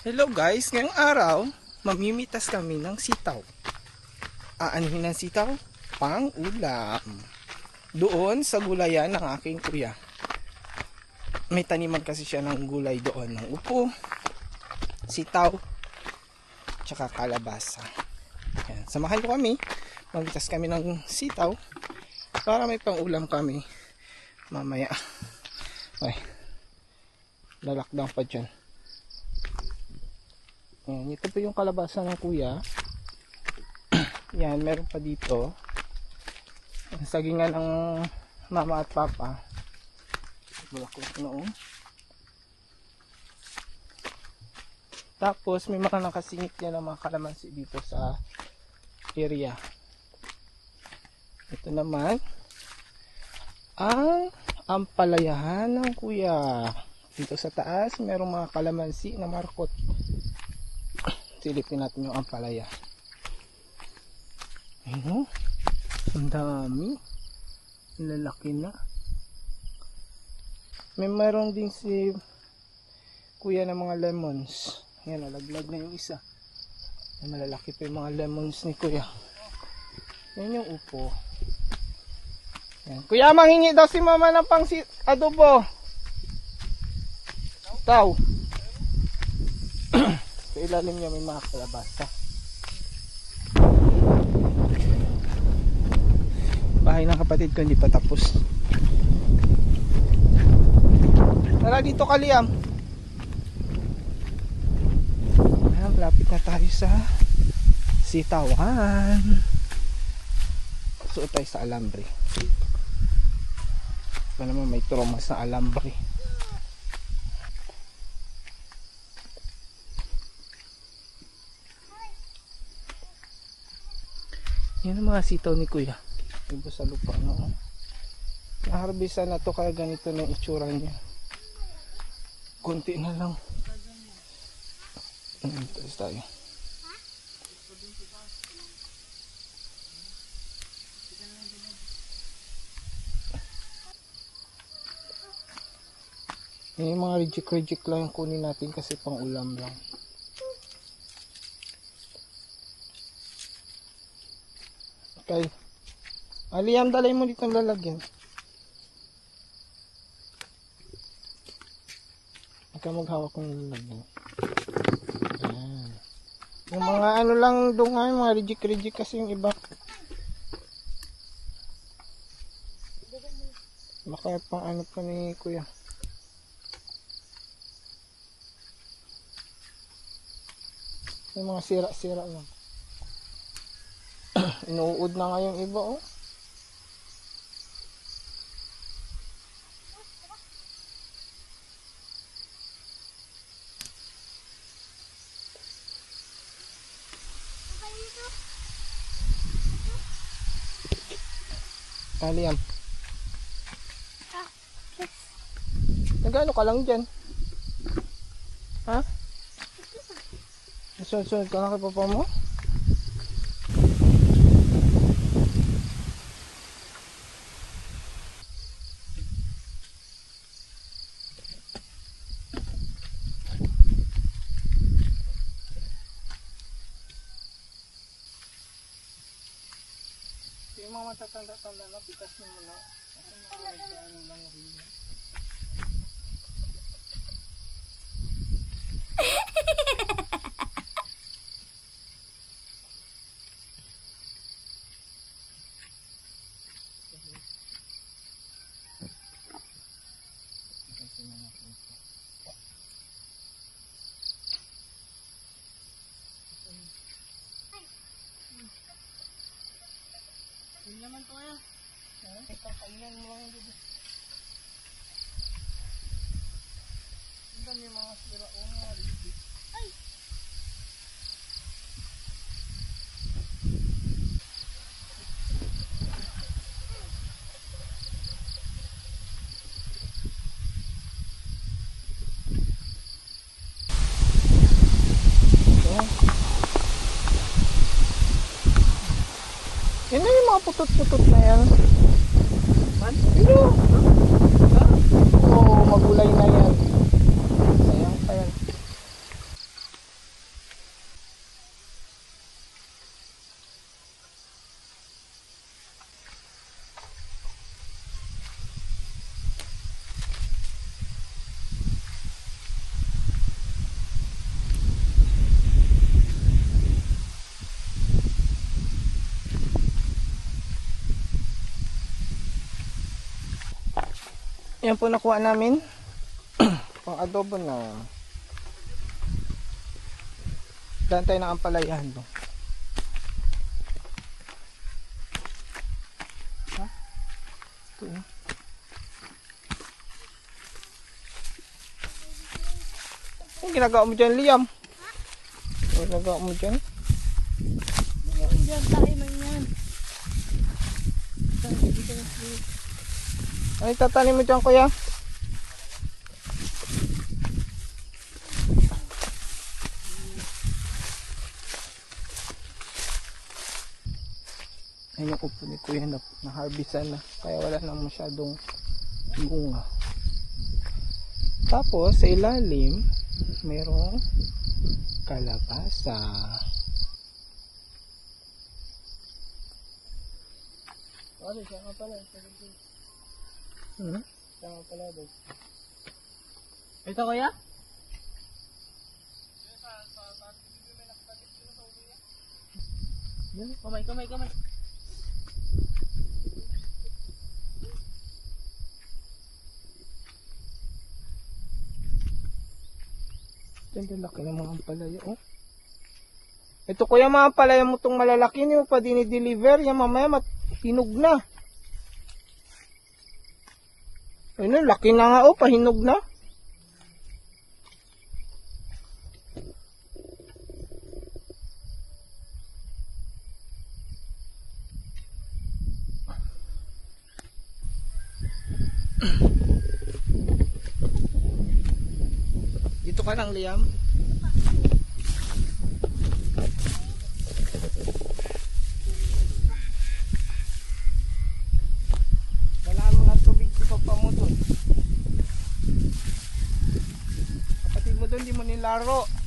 Hello guys, ngayong araw, mamimitas kami ng sitaw. Aanhin ng sitaw? Pang ulam. Doon sa gulayan ng aking kuya. May taniman kasi siya ng gulay doon ng upo, sitaw, tsaka kalabasa. Yan. Samahan ko kami, mamitas kami ng sitaw para may pang ulam kami mamaya. Ay, lalakdown pa dyan. Ayan, ito po yung kalabasa ng kuya. Yan, meron pa dito. Sagingan ng mama at papa. Bulaklak noon. Tapos, may mga nakasingit yan ng mga kalamansi dito sa area. Ito naman, ang ampalayahan ng kuya. Dito sa taas, merong mga kalamansi na markot silipin natin yung ampalaya. Ayun o ang dami. Lalaki na. May meron din si kuya ng mga lemons. Yan nalaglag na yung isa. May malalaki pa yung mga lemons ni kuya. Yan yung upo. Yan. kuya manghingi daw si mama ng pang si adobo. Ikaw sa ilalim niya may mga kalabasa. Bahay ng kapatid ko hindi pa tapos. Tara dito ka Liam. Ayan, malapit na tayo sa Sitawan. Suot tayo sa alambre. Ito naman may tromas na alambre. Yan ang mga sitaw ni kuya. Iba sa lupa no. Naharbisa na to kaya ganito na itsura niya. Kunti na lang. Ayan, tayo tayo. Yung mga reject-reject lang yung kunin natin kasi pang ulam lang. Okay. Aliam, dalay mo dito ang lalagyan. Ka maghawak ng lalagyan. Ayan. Yung mga ano lang doon nga, mga reject-reject kasi yung iba. Baka pang ano pa ni kuya. Yung mga sira-sira lang. Inuud na nga yung iba oh. Ali yan. Nagano ka lang dyan? Ha? Sunod-sunod ka na kay papa mo? Mga matatanda-tanda na, pitas mo muna. Kasi mga ano lang rin yan. Yun naman to kaya. Ha? Kakainin mo lang dito. Ang dami yung mga sira o mga ribit. Ay! Ito. Mga putot-putot na yan. Man? Pero, oo, magulay na yan. Yan po nakuha namin. Pang adobo na. Daan tayo ng ampalayahan doon. Ha? Ito oh. Ang ginagawa mo dyan, Liam? Ang ginagawa mo dyan? Diyan tayo man yan. Ano itatanim mo dyan, kuya? Ayun yung upo ni kuya na na-harvestan na. Kaya wala na masyadong bunga. Tapos, sa ilalim, mayroong kalabasa. Ano siya nga pala? Hmm? Nga pala doon. Ito kuya? Yan, kamay, kamay, kamay. Ganda laki ng mga ampalaya, oh. Ito kuya mga ampalaya mo itong malalaki, mo pa dinideliver. Yan mamaya mat hinog na. Ayun, laki na nga, oh, pahinog na. Dito ka lang, Liam. Wala mo ng tubig sa papa mo